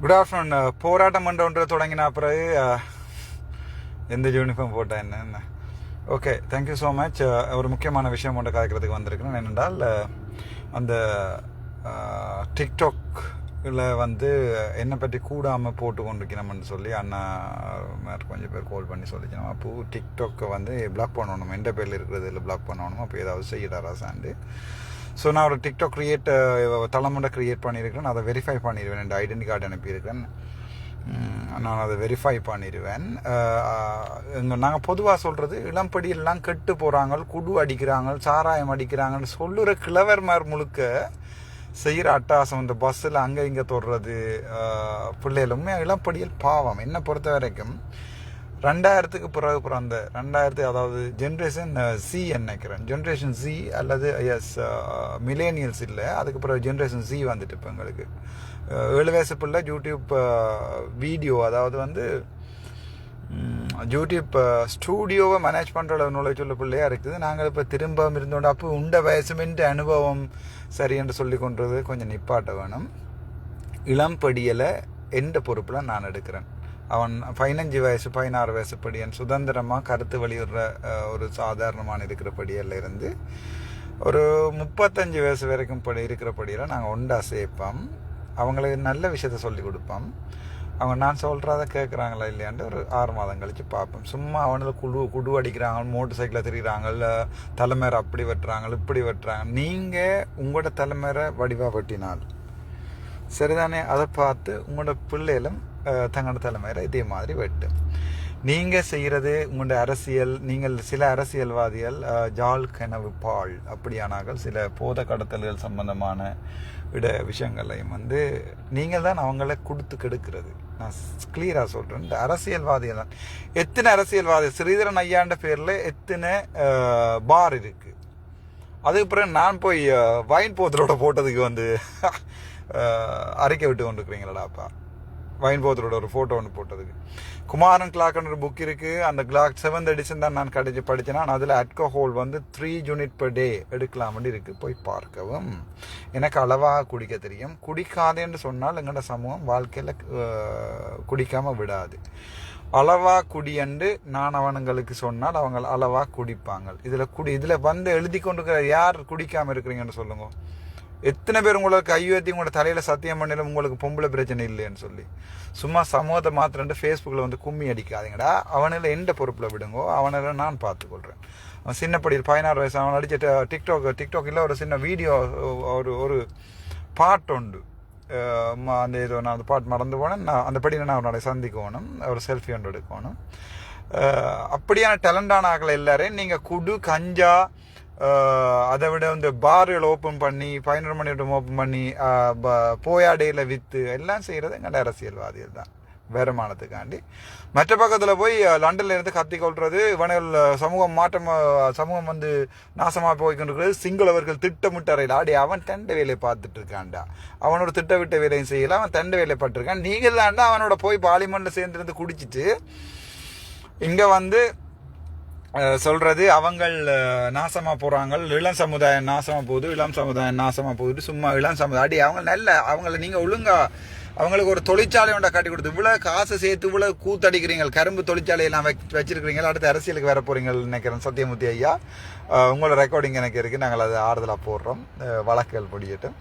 Good afternoon uh, போராட்டம் பண்ணுறோன்ற தொடங்கின பிறகு uh, எந்த யூனிஃபார்ம் போட்டேன் என்ன என்ன ஓகே தேங்க்யூ ஸோ மச் ஒரு முக்கியமான விஷயம் ஒன்று காய்க்கிறதுக்கு வந்திருக்கிறேன். என்னென்றால் uh, அந்த டிக்டாக்ல வந்து என்னை பற்றி கூடாமல் போட்டு கொண்டிருக்கணும்னு சொல்லி அண்ணா கொஞ்சம் பேர் கால் பண்ணி சொல்லிக்கணும். அப்போ டிக்டாக்கை வந்து பிளாக் பண்ணணும்? எந்த பேரில் இருக்கிறது இல்லை பிளாக் பண்ணணும்? அப்போ ஏதாவது செய்யறாரா சாண்டு? ஸோ நான் ஒரு டிக்டாக் கிரியேட் தலைமுறை கிரியேட் பண்ணியிருக்கிறேன் அதை வெரிஃபை பண்ணிடுவேன் என் ஐடென்டி கார்டு அனுப்பியிருக்கேன் நான் அதை வெரிஃபை பண்ணிடுவேன் நாங்கள் பொதுவாக சொல்கிறது இளம்படியெல்லாம் கெட்டு போகிறாங்க குடு அடிக்கிறாங்க சாராயம் அடிக்கிறாங்கன்னு சொல்லுற கிழவர்மார் முழுக்க செய்கிற அட்டாசம் இந்த பஸ்ஸில் அங்கே இங்கே தொடுறது பிள்ளைகளுமே இளம்படியில் பாவம். என்னை பொறுத்த வரைக்கும் ரெண்டாயிரத்துக்கு பிறகு பிறந்த ரெண்டாயிரத்து அதாவது ஜென்ரேஷன் சி நினைக்கிறேன். ஜென்ரேஷன் சி அல்லது எஸ் மிலேனியல்ஸ் இல்லை. அதுக்கு பிறகு ஜென்ரேஷன் சி வந்துட்டு இப்போ எங்களுக்கு. ஏழு வயசு பிள்ளை யூடியூப் வீடியோ அதாவது வந்து யூடியூப் ஸ்டூடியோவை மேனேஜ் பண்ணுற நாலேஜ் சொல்ல பிள்ளையாக இருக்குது. நாங்கள் இப்போ திரும்ப இருந்தோண்டு அப்போ உண்ட வயசுமென்ட்டு அனுபவம் சரி என்று சொல்லி கொண்டது கொஞ்சம் நிப்பாட்ட வேணும். இளம்படியலை எந்த பொறுப்பில் நான் எடுக்கிறேன். அவன் பதினஞ்சு வயசு பதினாறு வயசு படியன் சுதந்திரமாக கருத்து வெளியிடுற ஒரு சாதாரணமான இருக்கிறபடியில் இருந்து ஒரு முப்பத்தஞ்சு வயசு வரைக்கும் படி இருக்கிறபடியில் நாங்கள் ஒண்டா சேர்ப்போம். அவங்களுக்கு நல்ல விஷயத்த சொல்லி கொடுப்போம். அவங்க நான் சொல்கிறத கேட்குறாங்களா இல்லையான்ட்டு ஒரு ஆறு மாதம் கழித்து பார்ப்போம். சும்மா அவனுக்கு குடு குடு அடிக்கிறாங்க மோட்டர் சைக்கிளில் திரிகிறாங்க இல்லை தலைமையரை அப்படி வெட்டுறாங்க இப்படி வெட்டுறாங்க. நீங்கள் உங்களோட தலைமையரை வடிவாக வெட்டினால் சரிதானே? அதை பார்த்து உங்களோட பிள்ளைகளும் தங்கட தலைமையில் தலைமையில இதே மாதிரி வெட்டு. நீங்கள் செய்கிறது உங்களோட அரசியல் நீங்கள் சில அரசியல்வாதிகள் ஜால் கனவு பால் அப்படியானார்கள் சில போத கடத்தல்கள் சம்பந்தமான விட விஷயங்களையும் வந்து நீங்கள் தான் அவங்கள கொடுத்து கெடுக்கிறது. நான் கிளியராக சொல்கிறேன் இந்த அரசியல்வாதிகள் தான். எத்தனை அரசியல்வாதி ஸ்ரீதரன் ஐயாண்ட பேரில் எத்தனை பார் இருக்குது அதுக்கு பிறகு நான் போய் வைன் போத்தரோட போட்டதுக்கு வந்து அறிக்கை விட்டு கொண்டிருக்கிறீங்களாடாப்பா வைன்போத்தரோட ஒரு ஃபோட்டோ ஒன்று போட்டதுக்கு. குமாரன் கிளாக்னு ஒரு புக் இருக்குது அந்த கிளாக் செவன்த் எடிஷன் தான் நான் கடிச்சு படித்தேன்னா அதில் அல்கோஹோல் வந்து த்ரீ யூனிட் பர் டே எடுக்கலாம்னு இருக்குது போய் பார்க்கவும். எனக்கு அளவாக குடிக்க தெரியும். குடிக்காதேன்னு சொன்னால் எங்களோட சமூகம் வாழ்க்கையில் குடிக்காமல் விடாது. அளவா குடியண்டு நான் அவனுங்களுக்கு சொன்னால் அவங்க அளவா குடிப்பாங்க இதில் குடி இதில் வந்து எழுதி கொண்டு யார் குடிக்காமல் இருக்கிறீங்கன்னு சொல்லுங்க. எத்தனை பேர் உங்களுக்கு ஐயோத்தி உங்களோட தலையில் சத்தியம் பண்ணல உங்களுக்கு பொம்பளை பிரச்சனை இல்லைன்னு சொல்லி. சும்மா சமூகத்தை மாத்திரண்டு ஃபேஸ்புக்கில் வந்து கும்மி அடிக்காதீங்கடா. அவனில் எந்த பொறுப்பில் விடுங்கோ அவனில் நான் பார்த்துக்கொள்கிறேன் அவன் சின்னப்படியில் பதினாறு வயசு அவன் அடிச்ச டிக்டாக் டிக்டாக்கில் ஒரு சின்ன வீடியோ ஒரு ஒரு பாட்டு உண்டு. ம- அந்த ஏதோ நான் அந்த பாட்டு மறந்து போனேன். நான் அந்த படியில் நான் அவனோட சந்திக்கணும் ஒரு செல்ஃபி ஒன்று எடுக்கணும் அப்படியான டேலண்டான ஆக்களை எல்லாரையும் நீங்கள் குடு கஞ்சா அதை விட இந்த பார்கள் ஓப்பன் பண்ணி பதினொரு மணி விட்டு ஓப்பன் பண்ணி ப- போயாடையில் விற்று எல்லாம் செய்கிறது எங்கள் அரசியல்வாதிகள் தான் வருமானத்துக்காண்டி. மற்ற பக்கத்தில் போய் லண்டனில் இருந்து கத்தி கொள்வது இவனுகள் சமூகம் மாற்றம் சமூகம் வந்து நாசமாக போய்கொண்டிருக்கிறது சிங்களவர்கள் திட்டமிட்ட அறையில் ஆடி அவன் தண்ட வேலையை பார்த்துட்டு இருக்கான்டா. அவனோட திட்டமிட்ட வேலையும் செய்யல அவன் தண்ட வேலையை பட்டிருக்கான் நீங்கள் தான்டா அவனோட போய் பார்லிமெண்ட்டில் சேர்ந்துருந்து குடிச்சிட்டு இங்கே வந்து சொல்கிறது சொல்றது அவங்கள் நாசமாக நாசமா போறாங்க இளம் சமுதாயம் நாசமா போகுது இளம் சமுதாயம் நாசமா போகுது சும்மா இளம் சமுதாயம் அடி அவங்க நல்ல அவங்கள நீங்க ஒழுங்கா அவங்களுக்கு ஒரு தொழிற்சாலை ஒன்றை கட்டி கொடுத்து இவ்வளவு காசு சேர்த்து இவ்வளவு கூத்தடிக்கிறீங்க கரும்பு தொழிற்சாலையெல்லாம் வச்சு வச்சிருக்கிறீங்க அடுத்து அரசியலுக்கு வர போறீங்கன்னு நினைக்கிறேன் சத்தியமூர்த்தி ஐயா. உங்களோட ரெக்கார்டிங் எனக்கு இருக்கு நாங்கள் அதை ஆறுதலாக போடுறோம். வழக்குகள் படியட்டும்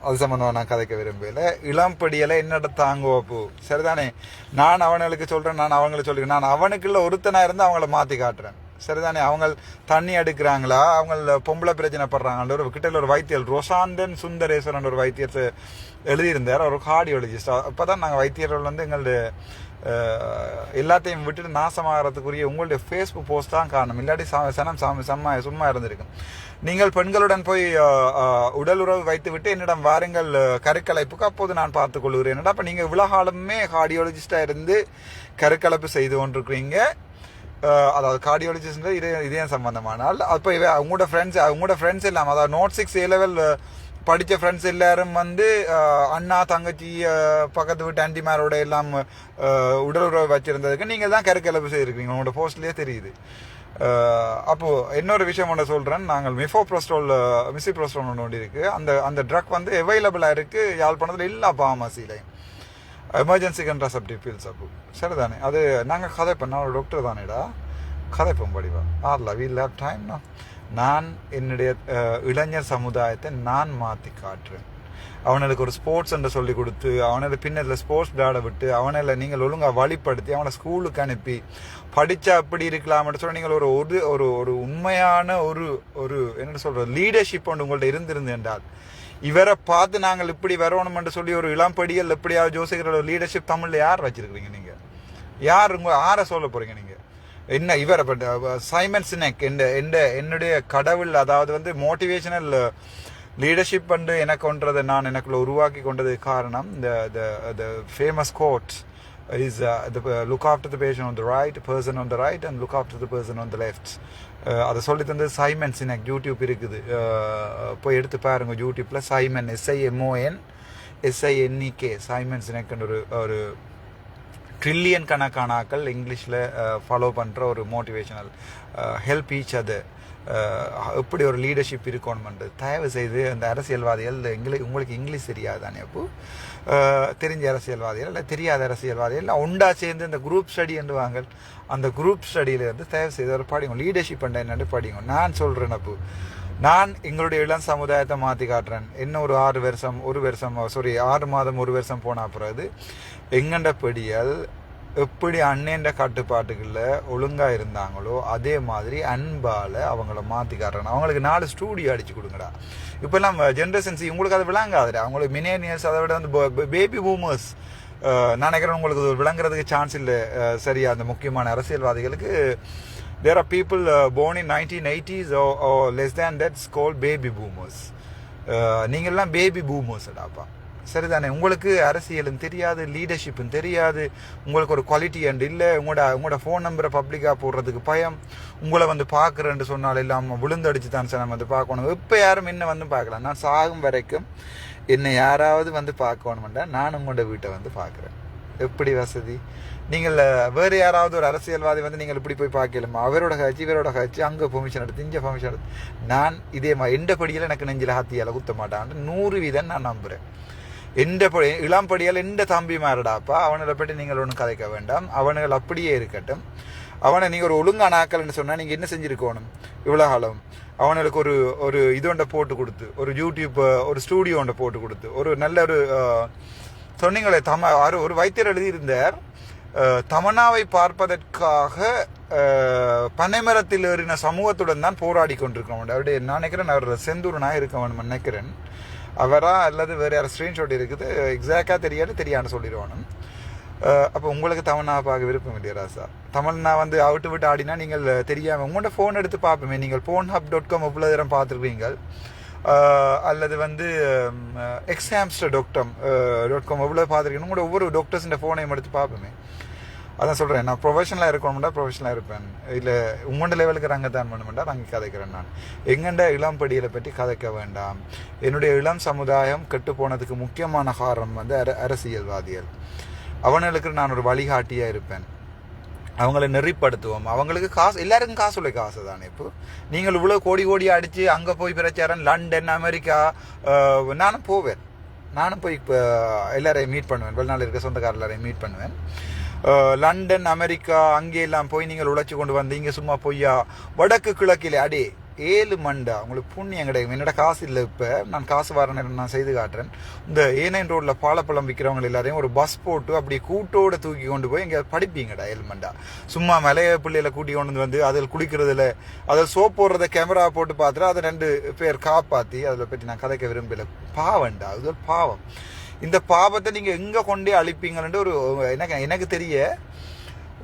அது சம்மந்தமாக நான் கதைக்க விரும்பல. இளம்படியலை என்னோட தாங்குவா சரிதானே? நான் அவனுக்கு சொல்றேன் நான் அவங்களுக்கு சொல்லிக்கிறேன். நான் அவனுக்குள்ள ஒருத்தனா இருந்து அவங்கள மாத்தி காட்டுறேன். சரிதானே? அவங்க தண்ணி எடுக்கிறாங்களா? அவங்க பொம்பளை பிரச்சனை படுறாங்க ஒரு கிட்ட ஒரு வைத்தியர் ரொசாந்தன் சுந்தரேஸ்வரன் ஒரு வைத்தியத்தை எழுதியிருந்தார். ஒரு கார்டியோலஜிஸ்ட் அப்பதான் நாங்கள் வைத்தியர்கள் வந்து எங்களுடைய எல்லாத்தையும் விட்டுட்டு நாசமாகறதுக்குரிய உங்களுடைய ஃபேஸ்புக் போஸ்ட் தான் காரணம் இல்லாட்டி சா- சனம் சாமி சும்மா சும்மா இருந்திருக்கும். நீங்கள் பெண்களுடன் போய் உடல் உறவு வைத்து விட்டு என்னிடம் வாருங்கள் கருக்கலைப்புக்கு அப்போது நான் பார்த்துக் கொள்கிறேன். என்னடா அப்போ நீங்கள் உலகாலுமே கார்டியோலஜிஸ்டாக இருந்து கருக்கலைப்பு செய்து கொண்டிருக்கிறீங்க. அதாவது கார்டியோலஜிஸ்ட் இதய இதயம் சம்பந்தமானால் அப்போ இவ உங்களோட ஃப்ரெண்ட்ஸ் உங்களோட ஃப்ரெண்ட்ஸ் இல்லாமல் அதாவது நோட் சிக்ஸ் ஏ லெவல் படித்த ஃப்ரெண்ட்ஸ் எல்லாரும் வந்து அண்ணா தங்கச்சி பக்கத்து வீட்டு ஆண்டிமாரோட எல்லாம் உடல் உறவு வச்சிருந்ததுக்கு நீங்கள் தான் கருக்கலப்பு செய்திருக்கீங்க. உங்களோட போஸ்ட்லேயே தெரியுது. அப்போது இன்னொரு விஷயம் ஒன்று சொல்கிறேன் நாங்கள் மிஃபோ ப்ரோஸ்டோல் மிசி ப்ரோஸ்டோல் ஒன்று ஒன்று இருக்குது அந்த அந்த ட்ரக் வந்து அவைலபிளாக இருக்குது யாழ்ப்பாணத்தில் இல்லை பாமாசிலையும் எமர்ஜென்சிக்குன்றா கன்ட்ராசெப்டிவ் பீல்ஸ் அப்போ சரிதானே அது நாங்கள் கதைப்போம் நான் ஒரு டாக்டர் தானேடா கதைப்போம் படிவா ஆர்ல வீல் லேப் டைம் நான் என்னுடைய இளைஞர் சமுதாயத்தை நான் மாற்றி காட்டுறேன் அவனுக்கு ஒரு ஸ்போர்ட்ஸ் என்று சொல்லி கொடுத்து அவனது பின்னத்தில் ஸ்போர்ட்ஸ் விளையாட விட்டு அவனை நீங்கள் ஒழுங்காக வழிப்படுத்தி அவனை ஸ்கூலுக்கு அனுப்பி படித்தா அப்படி இருக்கலாம்னு சொல்லி நீங்கள் ஒரு ஒரு ஒரு ஒரு உண்மையான ஒரு ஒரு என்ன சொல்கிற லீடர்ஷிப் ஒன்று உங்கள்கிட்ட இருந்திருந்து என்றால் இவரை பார்த்து நாங்கள் இப்படி வரணும்னு சொல்லி ஒரு இளம்படிகள் எப்படியாவது ஜோசிக்கிற ஒரு லீடர்ஷிப் தமிழில் யார் வச்சிருக்கீங்க நீங்கள் யார் உங்கள் யாரை சொல்ல போகிறீங்க நீங்கள் என்ன இவரை பட்ட சைமன் சினெக் எந்த எந்த என்னுடைய கடவுள் அதாவது வந்து மோட்டிவேஷனல் லீடர்ஷிப் வந்து எனக்கு ஒன்றதை நான் எனக்குள்ள உருவாக்கி கொண்டது காரணம் இந்த the famous quote is look after the person on the right person on the right and look after the person on the left. Uh, அதை சொல்லி தந்து சைமன் சினக் யூடியூப் இருக்குது. Uh, uh, போய் எடுத்து பாருங்க யூடியூப்பில் சைமன் எஸ்ஐஎம்ஓஎன் எஸ்ஐஎன்இகே சைமன் சினக்னு ஒரு ஒரு ட்ரில்லியன் கணக்கான ஆக்கள் இங்கிலீஷில் ஃபாலோ பண்ணுற ஒரு மோட்டிவேஷனல் ஹெல்ப் ஈச் அதை எப்படி ஒரு லீடர்ஷிப் இருக்கணும்ன்றது தயவு செய்து அந்த அரசியல்வாதிகள் எங்களுக்கு உங்களுக்கு இங்கிலீஷ் தெரியாது தானே அப்போ? தெரிஞ்ச அரசியல்வாதிகள் இல்லை தெரியாத அரசியல்வாதிகள் எல்லாம் ஒண்டா சேர்ந்து இந்த குரூப் ஸ்டடி என்றுவாங்க அந்த குரூப் ஸ்டடியில் தயவு செய்து ஒரு படிங்க லீடர்ஷிப் பண்ண என்னென்னு படிங்க நான் சொல்கிறேன் அப்போ. நான் எங்களுடைய இளம் சமுதாயத்தை மாற்றி காட்டுறேன். இன்னும் ஒரு ஆறு வருஷம் ஒரு வருஷம் சாரி ஆறு மாதம் ஒரு வருஷம் போனால் பிறகு எங்கண்ட படியல் எப்படி அண்ணேன்ற கட்டுப்பாட்டுகளில் ஒழுங்காக இருந்தாங்களோ அதே மாதிரி அன்பால் அவங்கள மாற்றி அவங்களுக்கு நாலு ஸ்டூடியோ அடிச்சு கொடுங்கடா. இப்போல்லாம் ஜென்ரேஷன்ஸ் உங்களுக்கு அது விளங்காதுடா. அவங்களுக்கு மினேனியர்ஸ் அதை விட வந்து பேபி பூமர்ஸ் நான் நினைக்கிறேன் உங்களுக்கு விளங்குறதுக்கு சான்ஸ் இல்லை. சரியா அந்த முக்கியமான அரசியல்வாதிகளுக்கு there are people born in nineteen eighties or less than that's call baby boomers நீங்கள்லாம் பேபி பூமர்ஸ்டாப்பா சரிதானே? உங்களுக்கு அரசியலும் தெரியாது லீடர்ஷிப்பும் தெரியாது உங்களுக்கு ஒரு குவாலிட்டி அண்ட் இல்லை உங்களோட உங்களோட ஃபோன் நம்பரை பப்ளிக்காக போடுறதுக்கு பயம். உங்களை வந்து பார்க்குறேன்னு சொன்னால் இல்லாமல் விழுந்தடிச்சு தான் சார் நம்ம வந்து பார்க்கணும். இப்போ யாரும் என்ன வந்து பார்க்கலாம்? நான் சாகும் வரைக்கும் என்னை யாராவது வந்து பார்க்கணுமெண்டா நான் உங்களோட வீட்டை வந்து பார்க்குறேன். எப்படி வசதி? நீங்கள் வேறு யாராவது ஒரு அரசியல்வாதி வந்து நீங்கள் இப்படி போய் பார்க்கலாமா? அவரோட கட்சி இவரோட கட்சி அங்கே பெர்மிஷன் எடுத்து இங்கே பெர்மிஷன் எடுத்து. நான் இதே மாதிரி எந்த படியில் எனக்கு நெஞ்சில் ஹாத்தியால் குத்த மாட்டான்னு நூறு வீதம் நான் நம்புகிறேன் எந்த படி இளம்படியால் எந்த தம்பி மாறடாப்பா அவனை பற்றி நீங்கள் ஒன்றும் கதைக்க வேண்டாம். அவனுகள் அப்படியே இருக்கட்டும். அவனை நீங்கள் ஒரு ஒழுங்கான ஆக்கல்னு சொன்னால் நீங்கள் என்ன செஞ்சுருக்கணும்? இவ்வளோ காலம். அவனுக்கு ஒரு ஒரு இதோண்ட போட்டு கொடுத்து ஒரு யூடியூப் ஒரு ஸ்டூடியோண்ட போட்டு கொடுத்து ஒரு நல்ல ஒரு சொன்னீங்களே தம ஒரு- ஒரு வைத்தியர் எழுதியிருந்தார். தமனாவை தமன்னாவை பார்ப்பதற்காக பனைமரத்தில் ஏறின சமூகத்துடன் தான் போராடி கொண்டிருக்கவன் அவருடைய நான் நினைக்கிறேன் அவர் செந்தூரனாக இருக்கவன் நினைக்கிறேன். அவரா அல்லது வேறு யாரும் ஸ்க்ரீன்ஷாட் இருக்குது எக்ஸாக்டாக தெரியாது தெரியான்னு சொல்லிடுவானு அப்போ உங்களுக்கு தமிழ்னா பார்க்க விருப்பம் இல்லையா ராசா? தமிழ்னா வந்து அவுட்டு விட்டு ஆடினா நீங்கள் தெரியாமல் உங்கள்கிட்ட ஃபோன் எடுத்து பார்ப்போமே நீங்கள் ஃபோன் ஹப் டாட் காம் இவ்வளோ தரம் பார்த்துருப்பீங்க அல்லது வந்து எக்ஸாம்ஸ்டர் டாக்டம் டாட் காம் எவ்வளோ பார்த்துருக்கீங்க உங்களோட ஒவ்வொரு டாக்டர்ஸின் ஃபோனையும் எடுத்து பார்ப்போமே. அதான் சொல்கிறேன் நான் ப்ரொஃபஷனலாக இருக்கணும்டா ப்ரொஃபஷனலாக இருப்பேன். இல்லை உங்களோட லெவலுக்கு ரங்க தான் பண்ணுமெண்டா நாங்கள் கதைக்கிறேன் நான். எங்கண்ட இளம் படியலை பற்றி கதைக்க வேண்டாம். என்னுடைய இளம் சமுதாயம் கெட்டு போனதுக்கு முக்கியமான காரணம் வந்து அர அரசியல்வாதிகள். அவனுக்கு நான் ஒரு வழிகாட்டியாக இருப்பேன். அவங்கள நெறிப்படுத்துவோம். அவங்களுக்கு காசு எல்லாருக்கும் காசு உள்ள காசு தானே இப்போ. நீங்கள் இவ்வளோ கோடி கோடி அடித்து அங்கே போய் பிரச்சாரம் லண்டன் அமெரிக்கா நானும் போவேன். நானும் போய் இப்போ எல்லாரையும் மீட் பண்ணுவேன். வெளிநாள் இருக்க சொந்தக்கார எல்லாரையும் மீட் பண்ணுவேன். லண்டன் அமெரிக்கா அங்கே எல்லாம் போய் நீங்கள் உழைச்சி கொண்டு வந்தீங்க சும்மா பொய்யா வடக்கு கிழக்கில் அடே ஏழு மண்டா. உங்களுக்கு புண்ணியம் கிடைக்கும். என்னோட காசு இல்லை இப்போ. நான் காசு வர நேரம் நான் செய்து காட்டுறேன். இந்த ஏனைன் ரோட்டில் பாலப்பழம் விற்கிறவங்க எல்லாரையும் ஒரு பஸ் போட்டு அப்படி கூட்டோடு தூக்கி கொண்டு போய் இங்கே படிப்பீங்கடா ஏழு மண்டா. சும்மா மலைய பிள்ளையில கூட்டி கொண்டு வந்து அதில் குளிக்கிறதுல அதில் சோப் போடுறத கேமரா போட்டு பார்த்துட்டு அதை ரெண்டு பேர் காப்பாற்றி அதில் பற்றி நான் கதைக்க விரும்பல. பாவண்டா அது ஒரு பாவம். இந்த பாவத்தை நீங்கள் எங்கே கொண்டே அழிப்பீங்கன்ட்டு ஒரு எனக்கு எனக்கு தெரிய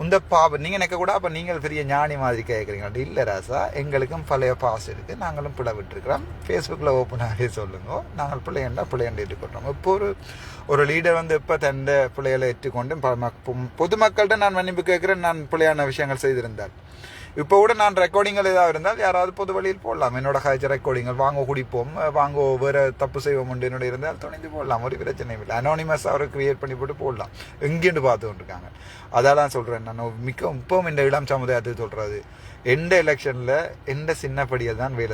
இந்த பாவம் நீங்கள் நினைக்க கூட அப்போ நீங்கள் பெரிய ஞானி மாதிரி கேட்குறீங்களா இல்லை ராசா எங்களுக்கும் பழைய பாஸ் இருக்குது நாங்களும் பிள்ளை விட்டுருக்கிறோம். ஃபேஸ்புக்கில் ஓப்பனாகவே சொல்லுங்க. நாங்கள் பிள்ளையண்டா பிள்ளையண்டு ஏற்றுக்கொண்டோம் இப்போ ஒரு ஒரு லீடர் வந்து இப்போ தந்த பிள்ளைகளை ஏற்றுக்கொண்டு ப- பொ- பொதுமக்கள்கிட்ட நான் மன்னிப்பு கேட்குறேன். நான் பிள்ளையான விஷயங்கள் செய்திருந்தேன் இப்போ கூட நான் ரெக்கார்டிங்கள் ஏதாவது இருந்தால் யாராவது பொது வழியில் போடலாம். என்னோட காய்ச்சல் ரெக்கார்டிங்கள் வாங்க குடிப்போம் வாங்க வேறு தப்பு செய்வோம் உண்டு என்னோட இருந்தால் துணிந்து போடலாம். ஒரு பிரச்சனையும் இல்லை. அனானிமஸ் அவரை கிரியேட் பண்ணி போட்டு போடலாம். எங்கேன்னு பார்த்து கொண்டிருக்காங்க. அதான் சொல்கிறேன் நான். மிக்க இப்பவும் இந்த இளம் சமுதாயத்துக்கு சொல்கிறது எந்த எலெக்ஷனில் எந்த சின்னப்படியை தான் வேலை